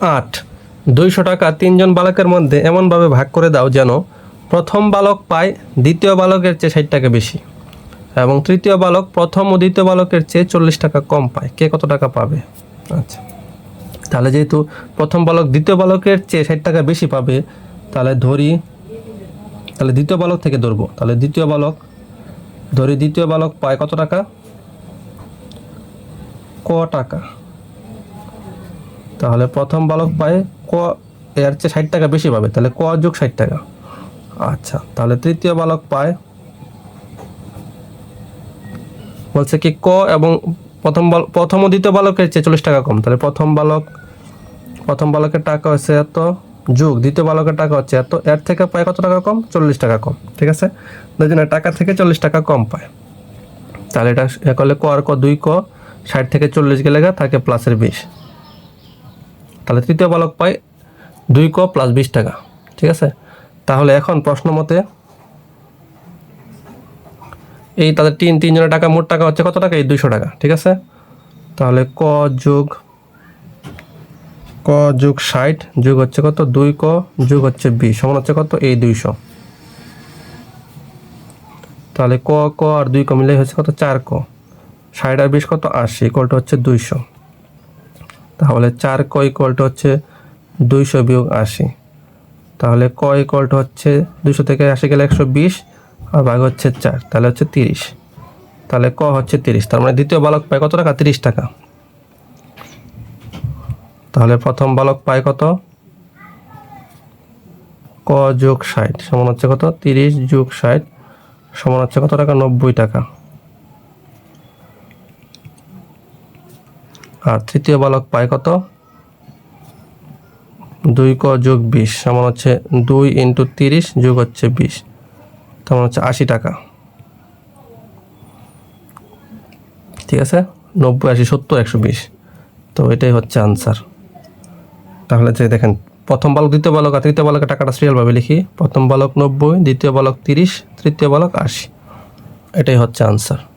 আট। দুইশো টাকা তিনজন বালকের মধ্যে এমনভাবে ভাগ করে দাও যেন প্রথম বালক পায়, দ্বিতীয় বালকের চেয়ে ষাট টাকা বেশি। এবং তৃতীয় বালক প্রথম ও দ্বিতীয় বালকের চেয়ে চল্লিশ টাকা কম পায়। কে কত টাকা পাবে? আচ্ছা। তাহলে যেহেতু প্রথম বালক দ্বিতীয় বালকের চেয়ে ষাট টাকা বেশি পাবে, তাহলে ধরি, তাহলে দ্বিতীয় বালক থেকে ধরবো। তাহলে দ্বিতীয় বালক, ধরি দ্বিতীয় বালক পায় কত টাকা? ক টাকা। তাহলে প্রথম বালক পায় ক, এর চেয়ে ষাট টাকা বেশি পাবে, তাহলে ক যোগ ষাট টাকা। আচ্ছা তাহলে তৃতীয় বালক পায়, বলছে কি ক এবং প্রথম প্রথম ও দ্বিতীয় বালকের চেয়ে চল্লিশ টাকা কম, তাহলে প্রথম বালক, প্রথম বালকের টাকা হচ্ছে এত, যুগ দ্বিতীয় বালকের টাকা হচ্ছে এত, এর থেকে পায় কত টাকা কম? চল্লিশ টাকা কম, ঠিক আছে? দুজনের টাকা থেকে চল্লিশ টাকা কম পায়। তাহলে এটা করলে ক আর ক দুই ক, ষাট থেকে চল্লিশ গেলে থাকে প্লাসের বিশ। তাহলে তৃতীয় বালক পায় দুই ক প্লাস বিশ টাকা, ঠিক আছে? তাহলে এখন প্রশ্ন মতে এই তাদের তিন তিনজনের টাকা, মোট টাকা হচ্ছে কত টাকা? এই দুইশো টাকা, ঠিক আছে? তাহলে ক যোগ ক যোগ ষাট যোগ হচ্ছে কত? দুই ক যোগ হচ্ছে বিশ, সমান হচ্ছে কত? এই দুইশো। তাহলে ক ক আর দুই ক মিলে হচ্ছে কত? চার ক। ষাট আর বিশ কত? আশি ইকলটা হচ্ছে দুইশো। তাহলে চার ক ইকলটা হচ্ছে দুইশো বিয়োগ আশি। তাহলে ক ইকলটা হচ্ছে দুশো থেকে আশি গেলে একশো বিশ, আর ভাগ হচ্ছে চার, তাহলে হচ্ছে তিরিশ। তাহলে ক হচ্ছে তিরিশ, তার মানে দ্বিতীয় বালক পায় কত টাকা? তিরিশ টাকা। তাহলে প্রথম বালক পায় কত? ক যোগ ষাট সমান হচ্ছে কত? তিরিশ যোগ ষাট সমান হচ্ছে কত টাকা? নব্বই টাকা। আর তৃতীয় বালক পায় কত? দুই ক যোগ বিশ, সমান হচ্ছে দুই ইন্টু তিরিশ যোগ হচ্ছে বিশ তেমন হচ্ছে আশি টাকা। ঠিক আছে? নব্বই, আশি, সত্তর, একশো বিশ। তো এটাই হচ্ছে আনসার তাহলে যে দেখেন, প্রথম বালক, দ্বিতীয় বালক আর তৃতীয় বালকের টাকাটা সিরিয়ালভাবে লিখি। প্রথম বালক নব্বই, দ্বিতীয় বালক তিরিশ, তৃতীয় বালক আশি। এটাই হচ্ছে আনসার